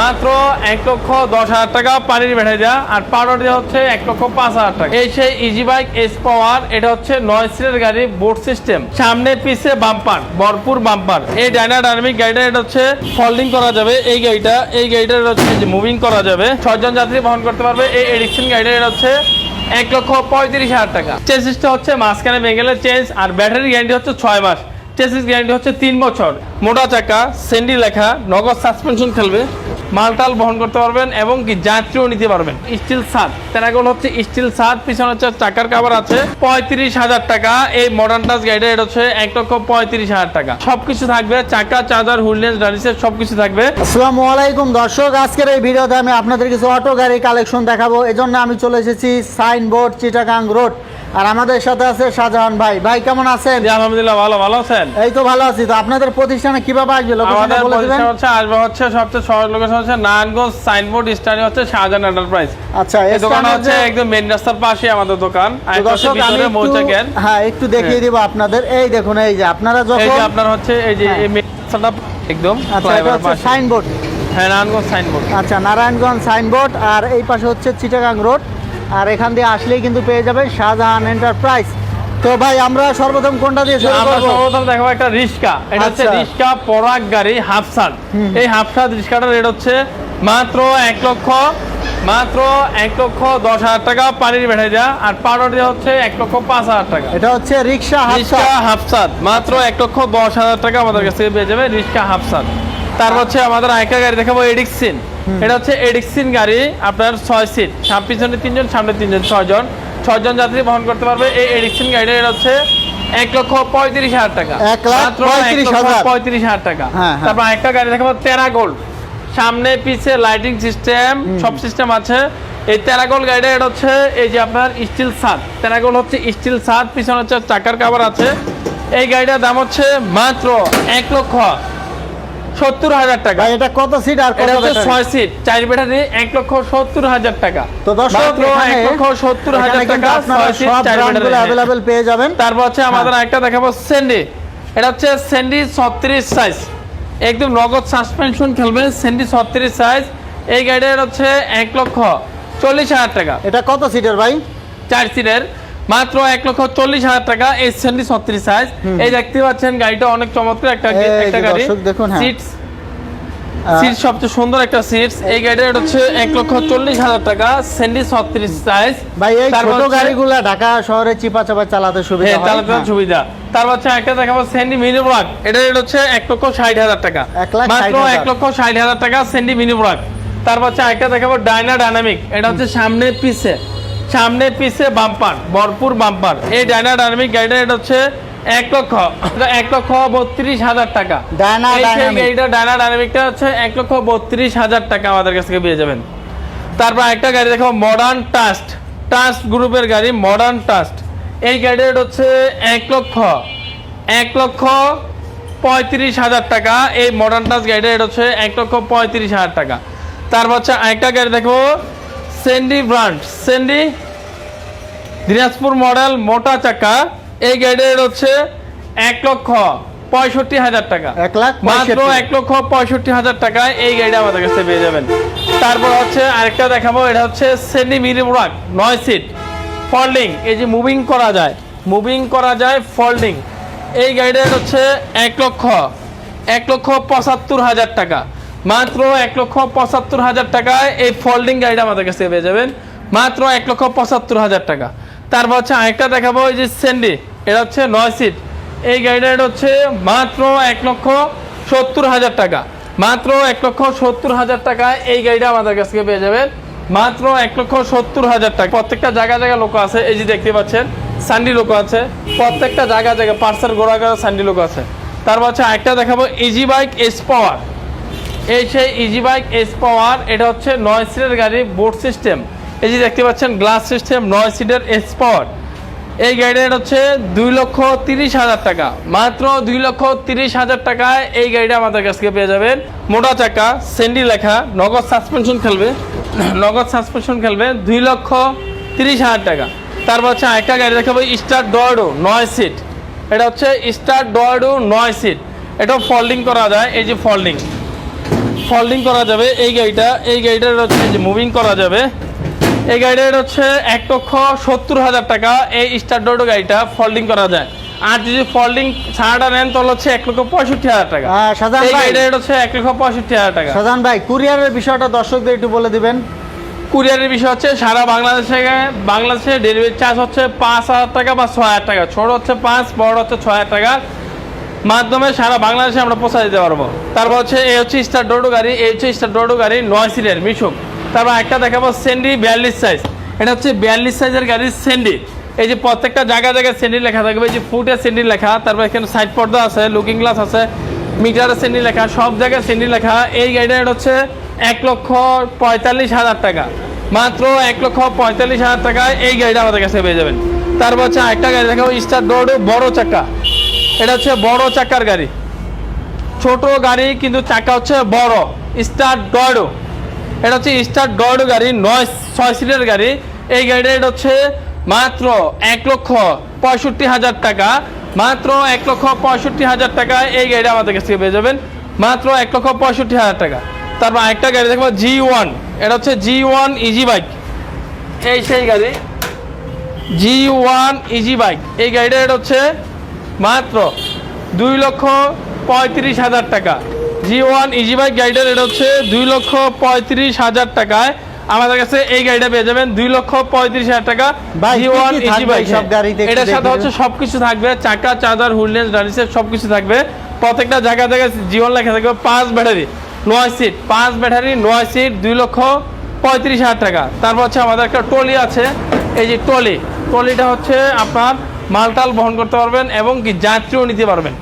মাত্র এক লক্ষ দশ হাজার টাকা পানির দেওয়া আর পাউডার দেওয়া হচ্ছে এক লক্ষ পাঁচ হাজার টাকা। এই সেই ইজি বাইক এস পাওয়ার এটা হচ্ছে নয় সিটের গাড়ি বোর্ড সিস্টেম সামনে, পিছে বাম্পার ভরপুর বাম্পার এই ডাইনা ডাইনামিক গাড়িটা, এটা হচ্ছে ফোল্ডিং করা যাবে। এই গাড়িটা এই গাড়িটা হচ্ছে মুভিং করা যাবে। ছয়জন যাত্রী বহন করতে পারবে। এই এডিকশন গাড়িটা, এটা হচ্ছে এক লক্ষ পঁয়ত্রিশ হাজার টাকা। চেসিসটা হচ্ছে মাঝখানে বেঙ্গেলের চেঞ্জ আর ব্যাটারি গ্যারান্টি হচ্ছে ছয় মাস। চেসিস গ্যারান্টি হচ্ছে তিন বছর। মোটা চাকা, সেন্ডি লেখা, নগদ সাসপেনশন খেলবে, মালটাল বহন করতে পারবেন এবং কি যাত্রীও নিতে পারবেন। স্টিল সাত তেনাগুলো হচ্ছে স্টিল সাত পিছনে হচ্ছে চাকার কাভার আছে, পঁয়ত্রিশ হাজার টাকা। এই মডার্ন টাচ গাড়িটা এটা হচ্ছে এক লক্ষ পঁয়ত্রিশ হাজার টাকা। সবকিছু থাকবে, চাকা, চার্জার, হুইলনেস ডানিসের সবকিছু থাকবে। আসসালামু আলাইকুম দর্শক, আজকের এই ভিডিওতে আমি আপনাদের কিছু অটো গাড়ি কালেকশন দেখাবো। এজন্য আমি চলে এসেছি সাইনবোর্ড চিটাগাং রোড। আর আমাদের সাথে আছে শাহজাহান ভাই। ভাই কেমন আছেন? আলহামদুলিল্লাহ ভালো ভালো আছেন? এই তো ভালো আছি। তো আপনাদের প্রতিষ্ঠানে কীভাবে আসবে? আমাদের হচ্ছে আসবে হচ্ছে সবচেয়ে সহজ লোকেশন হচ্ছে নারায়ণগঞ্জ সাইনবোর্ড স্টাডি হচ্ছে শাহজাহান এন্টারপ্রাইজ আচ্ছা এই দোকান হচ্ছে একদম মেন রাস্তার পাশে আমাদের দোকান। দর্শক আমি হ্যাঁ একটু দেখিয়ে দিব আপনাদের। এই দেখুন এই যে আপনারা এই যখন যে আপনার হচ্ছে এই যে হ্যাঁ। এই main রাস্তাটা একদম আচ্ছা সাইনবোর্ড হ্যাঁ নারায়ণগঞ্জ সাইনবোর্ড আচ্ছা নারায়ণগঞ্জ সাইনবোর্ড আর এই পাশে হচ্ছে চিটাগাং রোড আর এখান দিয়ে আসলেই কিন্তু পেয়ে যাবে শাহজাহান এন্টারপ্রাইজ তো ভাই আমরা সর্বপ্রথম কোনটা দিয়ে শুরু আমরা সর্বপ্রথম দেখাবো একটা রিক্সা। এটা হচ্ছে আচ্ছা। রিক্সা পরাগ গাড়ি হাফসান। এই হাফসান রিক্সাটার রেট হচ্ছে মাত্র এক লক্ষ মাত্র এক লক্ষ দশ হাজার টাকা পানির বেড়ে দেওয়া আর পাউডার দেওয়া হচ্ছে এক লক্ষ পাঁচ হাজার টাকা। এটা হচ্ছে রিক্সা রিক্সা হাফসা হাফসাদ মাত্র এক লক্ষ দশ হাজার টাকা আমাদের কাছ পেয়ে যাবে রিক্সা হাফসাদ তারপর হচ্ছে আমাদের আরেকটা গাড়ি দেখাবো এডিক্সিন। এটা হচ্ছে এডিক্সিন গাড়ি আপনার ছয় সিট পিছনে তিনজন সামনে তিনজন ছয়জন। ছয়জন যাত্রী বহন করতে পারবে এই এডিক্সিন গাড়িটা। এটা হচ্ছে এক লক্ষ পঁয়ত্রিশ হাজার টাকা। এক লাখ পঁয়ত্রিশ হাজার। টাকা। হ্যাঁ, হ্যাঁ। তারপর একটা গাড়ি দেখাবো তেরা গোল্ড সামনে পিছে লাইটিং সিস্টেম সব সিস্টেম আছে। এই তেরাগোল গাড়িটা এটা হচ্ছে এই যে আপনার স্টিল সাত তেরাগোল হচ্ছে স্টিল সাত পিছনে হচ্ছে চাকার কাভার আছে। এই গাড়িটার দাম হচ্ছে মাত্র এক লক্ষ সত্তর হাজার টাকা। এটা কত সিট আর এটা হচ্ছে ছয় সিট চার ব্যাটারি এক লক্ষ সত্তর হাজার টাকা। তো দর্শক এক লক্ষ সত্তর হাজার টাকা ছয় সিট চার ব্যাটারি অ্যাভেলেবেল পেয়ে যাবেন। তারপর হচ্ছে আমাদের একটা দেখাবো স্যান্ডি এটা হচ্ছে স্যান্ডি ছত্রিশ সাইজ একদম নগদ সাসপেনশন খেলবে স্যান্ডি ছত্রিশ সাইজ এই গাড়িটার হচ্ছে এক লক্ষ চল্লিশ হাজার টাকা। এটা কত সিটের ভাই? চার সিটের মাত্র এক লক্ষ চল্লিশ হাজার টাকা এই স্যান্ডি ছত্রিশ সাইজ এই দেখতে পাচ্ছেন গাড়িটা অনেক চমৎকার একটা একটা গাড়ি। দেখুন, হ্যাঁ। সিটস সিট সবচেয়ে সুন্দর একটা সিট এই হচ্ছে এক লক্ষ চল্লিশ হাজার টাকা স্যান্ডি ছত্রিশ সাইজ ভাই এই ছোট গাড়িগুলা ঢাকা শহরে চিপা চাপা চালাতে সুবিধা হ্যাঁ চালাতে হ্যাঁ। সুবিধা। তারপর হচ্ছে একটা দেখাবো সেন্ডি মিনি ব্লক এটা হচ্ছে এক লক্ষ ষাট হাজার টাকা। মাত্র এক লক্ষ ষাট হাজার টাকা সেন্ডি মিনি ব্লক তারপর হচ্ছে একটা দেখাবো ডাইনা ডাইনামিক এটা হচ্ছে সামনে পিছে সামনে পিছে বাম্পার ভরপুর বাম্পার। এই ডাইনা ডাইনামিক গাড়িটা এটা হচ্ছে এক লক্ষ এক লক্ষ বত্রিশ হাজার টাকা। গাড়িটা ডাইনা ডাইনামিকটা হচ্ছে এক লক্ষ বত্রিশ হাজার টাকা আমাদের কাছ থেকে পেয়ে যাবেন। তারপর একটা গাড়ি দেখো মডার্ন টাস্ট টাস্ট গ্রুপের গাড়ি মডার্ন টাস্ট এই গাড়ির হচ্ছে এক লক্ষ এক লক্ষ পঁয়ত্রিশ হাজার টাকা। এই মডার্ন টাস্ট গাড়িটা হচ্ছে এক লক্ষ পঁয়ত্রিশ হাজার টাকা। তারপর হচ্ছে একটা গাড়ি দেখো সেন্ডি ব্রান্ড সেন্ডি দিনাজপুর মডেল মোটা চাকা। এই গাড়ির হচ্ছে এক লক্ষ পঁয়ষট্টি হাজার টাকা। এক লাখ মাত্র এক লক্ষ পঁয়ষট্টি হাজার টাকায় এই গাড়িটা আমাদের কাছে পেয়ে যাবেন। তারপর হচ্ছে আরেকটা দেখাবো এটা হচ্ছে সেন্ডি মিরি বুড়াক নয় সিট ফল্ডিং এই যে মুভিং করা যায় মুভিং করা যায় ফল্ডিং এই গাড়িটার হচ্ছে এক লক্ষ এক লক্ষ পঁচাত্তর হাজার টাকা। মাত্র এক লক্ষ পঁচাত্তর হাজার টাকায় এই ফল্ডিং গাড়িটা আমাদের কাছে পেয়ে যাবেন। মাত্র এক লক্ষ পঁচাত্তর হাজার টাকা। তারপর হচ্ছে আরেকটা দেখাবো, এই যে সেন্ডি এটা হচ্ছে নয় সিট এই গাড়িটার হচ্ছে মাত্র এক লক্ষ সত্তর হাজার টাকা। মাত্র এক লক্ষ সত্তর হাজার টাকায় এই গাড়িটা আমাদের কাছ থেকে পেয়ে যাবেন। মাত্র এক লক্ষ সত্তর হাজার টাকা। প্রত্যেকটা জায়গা জায়গা লোক আছে, এই যে দেখতে পাচ্ছেন সান্ডি লোক আছে। প্রত্যেকটা জায়গা জায়গা পার্সার গোড়া গোড়া সান্ডি লোক আছে। তারপর হচ্ছে আরেকটা দেখাবো ইজি বাইক এস পাওয়ার এই সেই ইজি বাইক এস পাওয়ার এটা হচ্ছে নয় সিটের গাড়ি বোর্ড সিস্টেম এই যে দেখতে পাচ্ছেন গ্লাস সিস্টেম নয় সিটের এস পাওয়ার এই গাড়িটার হচ্ছে দুই লক্ষ তিরিশ হাজার টাকা। মাত্র দুই লক্ষ তিরিশ হাজার টাকায় এই গাড়িটা আমাদের কাছ থেকে পেয়ে যাবেন। মোটা চাকা সেন্ডি লেখা, নগদ সাসপেনশন খেলবে, নগদ সাসপেনশন খেলবে দুই লক্ষ তিরিশ হাজার টাকা। তারপর হচ্ছে আরেকটা গাড়ি দেখাবো স্টার ডয়েডো নয় সিট এটা হচ্ছে স্টার ডয়েডো নয় সিট এটাও ফোল্ডিং করা যায়, এই যে ফোল্ডিং ফোল্ডিং করা যাবে। এই গাড়িটা এই গাড়িটার হচ্ছে যে মুভিং করা যাবে। এই গাড়িটার হচ্ছে এক লক্ষ সত্তর হাজার টাকা। এই স্টার ডোডো গাড়িটা ফোল্ডিং করা যায়। আর যদি ফোল্ডিং ছাড়াটা নেন তাহলে হচ্ছে এক লক্ষ পঁয়ষট্টি হাজার টাকা। সাজান এই রেট হচ্ছে এক লক্ষ পঁয়ষট্টি হাজার টাকা। সাজান ভাই কুরিয়ারের বিষয়টা দর্শকদের একটু বলে দিবেন। কুরিয়ারের বিষয় হচ্ছে সারা বাংলাদেশে বাংলাদেশে ডেলিভারি চার্জ হচ্ছে পাঁচ হাজার টাকা বা ছয় হাজার টাকা। ছোট হচ্ছে পাঁচ বড় হচ্ছে ছয় হাজার টাকা। মাধ্যমে সারা বাংলাদেশে আমরা পৌঁছা দিতে পারব। তারপর হচ্ছে এই হচ্ছে স্টার ডোডো গাড়ি, এই হচ্ছে স্টার ডোডো গাড়ি নয় সিটের মিশুক। তারপর একটা দেখাবো সেন্ডি বিয়াল্লিশ সাইজ এটা হচ্ছে বিয়াল্লিশ সাইজের গাড়ির সেন্ডি এই যে প্রত্যেকটা জায়গায় জায়গায় সেন্ডি লেখা থাকবে, এই যে ফুটের সেন্ডি লেখা। তারপর এখানে সাইড পর্দা আছে লুকিং গ্লাস আছে মিটারের সেন্ডি লেখা, সব জায়গায় সেন্ডি লেখা। এই গাড়িটা হচ্ছে এক লক্ষ পঁয়তাল্লিশ হাজার টাকা। মাত্র এক লক্ষ পঁয়তাল্লিশ হাজার টাকায় এই গাড়িটা আমাদের কাছে পেয়ে যাবেন। তারপর হচ্ছে একটা গাড়ি দেখাবো স্টার ডোডো বড় চাকা। এটা হচ্ছে বড় চাকার গাড়ি। ছোট গাড়ি, কিন্তু চাকা হচ্ছে বড়। স্টার ডয়ডো। এটা হচ্ছে স্টার ডয়ডো গাড়ি, নয়, ছয় সিটের গাড়ি। এই গাড়িটা এটা হচ্ছে মাত্র এক লক্ষ পঁয়ষট্টি হাজার টাকা। মাত্র এক লক্ষ পঁয়ষট্টি হাজার টাকা এই গাড়িটা আমাদের কাছ থেকে পেয়ে যাবেন। মাত্র এক লক্ষ পঁয়ষট্টি হাজার টাকা। তারপর একটা গাড়ি দেখব, জি ওয়ান। এটা হচ্ছে জি ওয়ান ইজি বাইক। এই সেই গাড়ি। G one easy bike. এই গাড়িটা এটা হচ্ছে মাত্র দুই লক্ষ পঁয়ত্রিশ হাজার টাকা। জি ওয়ান ইজি বাইক গাড়িটার এটা হচ্ছে দুই লক্ষ পঁয়ত্রিশ হাজার টাকায়। আমাদের কাছে এই গাড়িটা পেয়ে যাবেন দুই লক্ষ পঁয়ত্রিশ হাজার টাকা জি ওয়ান ইজি বাইক সব এটার সাথে হচ্ছে। সবকিছু থাকবে চাকা চার্জার হুইলনেস ডানিসের সবকিছু থাকবে। প্রত্যেকটা জায়গা জায়গায় জীবন লেখা থাকবে পাঁচ ব্যাটারি নয় সিট পাঁচ ব্যাটারি নয় সিট দুই লক্ষ পঁয়ত্রিশ হাজার টাকা। তারপর হচ্ছে আমাদের একটা টলি আছে এই যে টলি টলিটা হচ্ছে আপনার মালটাল বহন করতে পারবেন এবং কি যাত্রীও নিতে পারবেন।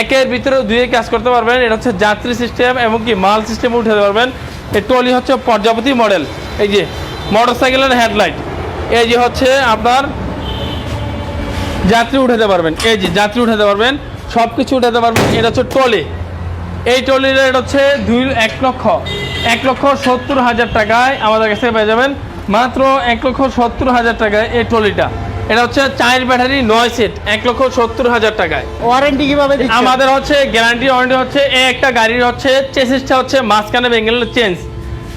একের ভিতরে দুয়ে কাজ করতে পারবেন, এটা হচ্ছে যাত্রী সিস্টেম এবং কি মাল সিস্টেম উঠাতে পারবেন। এই ট্রলি হচ্ছে প্রজাপতি মডেল, এই যে মোটর সাইকেলের হেডলাইট, এই যে হচ্ছে আপনার যাত্রী উঠাতে পারবেন, এই যে যাত্রী উঠাতে পারবেন সব কিছু উঠাতে পারবেন, এটা হচ্ছে ট্রলি এই টলির রেট হচ্ছে দুই, এক লক্ষ এক লক্ষ সত্তর হাজার টাকায় আমাদের কাছে পেয়ে যাবেন। মাত্র এক লক্ষ সত্তর হাজার টাকায় এই টলিটা। এটা হচ্ছে চায়ের ব্যাটারি নয় সেট এক লক্ষ সত্তর হাজার টাকায়। ওয়ারেন্টি কীভাবে আমাদের হচ্ছে গ্যারান্টি ওয়ারেন্টি হচ্ছে এ একটা গাড়ির হচ্ছে চেসিসটা হচ্ছে মাঝখানে বেঙ্গলের চেঞ্জ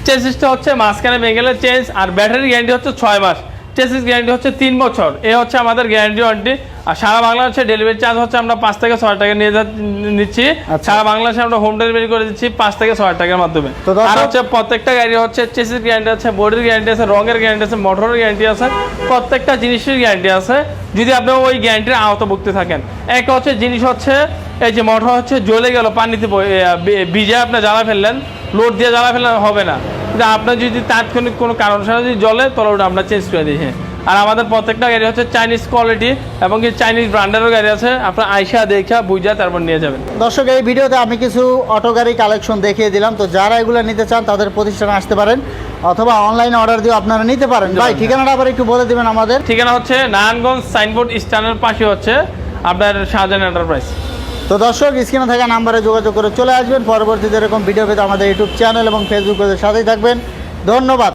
চেসিসটা হচ্ছে মাঝখানে বেঙ্গলের চেঞ্জ আর ব্যাটারি গ্যারান্টি হচ্ছে ছয় মাস। চেসিস গ্যারান্টি হচ্ছে তিন বছর। এ হচ্ছে আমাদের গ্যারান্টি ওয়ারেন্টি আর সারা বাংলাদেশে ডেলিভারি চার্জ হচ্ছে আমরা পাঁচ থেকে ছয় টাকা নিয়ে নিচ্ছি। আচ্ছা। সারা বাংলাদেশে আমরা হোম ডেলিভারি করে দিচ্ছি পাঁচ থেকে ছয় টাকার মাধ্যমে। আর হচ্ছে প্রত্যেকটা গাড়ি হচ্ছে চেসিস গ্যারান্টি আছে বডির গ্যারান্টি আছে রঙের গ্যারান্টি আছে মোটরের গ্যারান্টি আছে প্রত্যেকটা জিনিসের গ্যারান্টি আছে। যদি আপনি ওই গ্যারান্টির আওতাভুক্ত থাকেন। এক হচ্ছে জিনিস হচ্ছে এই যে মোটর হচ্ছে জ্বলে গেল পানিতে ব- এ, বি- ভিজে আপনি জ্বালা ফেললেন লোড দিয়ে জ্বালা ফেললে হবে না। কিন্তু আপনার যদি তাৎক্ষণিক কোনো কারণ যদি জলে তাহলে ওটা আমরা চেঞ্জ করে দিই হ্যাঁ। আর আমাদের প্রত্যেকটা গাড়ি হচ্ছে চাইনিজ কোয়ালিটি এবং কি চাইনিজ ব্র্যান্ডেরও গাড়ি আছে। আপনার আইসা দেখা বুঝা তারপর নিয়ে যাবেন। দর্শক এই ভিডিওতে আমি কিছু অটো গাড়ি কালেকশন দেখিয়ে দিলাম। তো যারা এগুলো নিতে চান তাদের প্রতিষ্ঠানে আসতে পারেন অথবা অনলাইনে অর্ডার দিয়ে আপনারা নিতে পারেন। ভাই ঠিকানাটা আবার একটু বলে দিবেন আমাদের। ঠিকানা হচ্ছে নারায়ণগঞ্জ সাইনবোর্ড স্ট্যান্ডের পাশে হচ্ছে আপনার শাহজাহান এন্টারপ্রাইজ তো দর্শক, স্ক্রিনে থাকা নাম্বারে যোগাযোগ করে চলে আসবেন। পরবর্তীতে এরকম ভিডিও পেতে আমাদের ইউটিউব চ্যানেল এবং ফেসবুক পেজের সাথেই থাকবেন। ধন্যবাদ।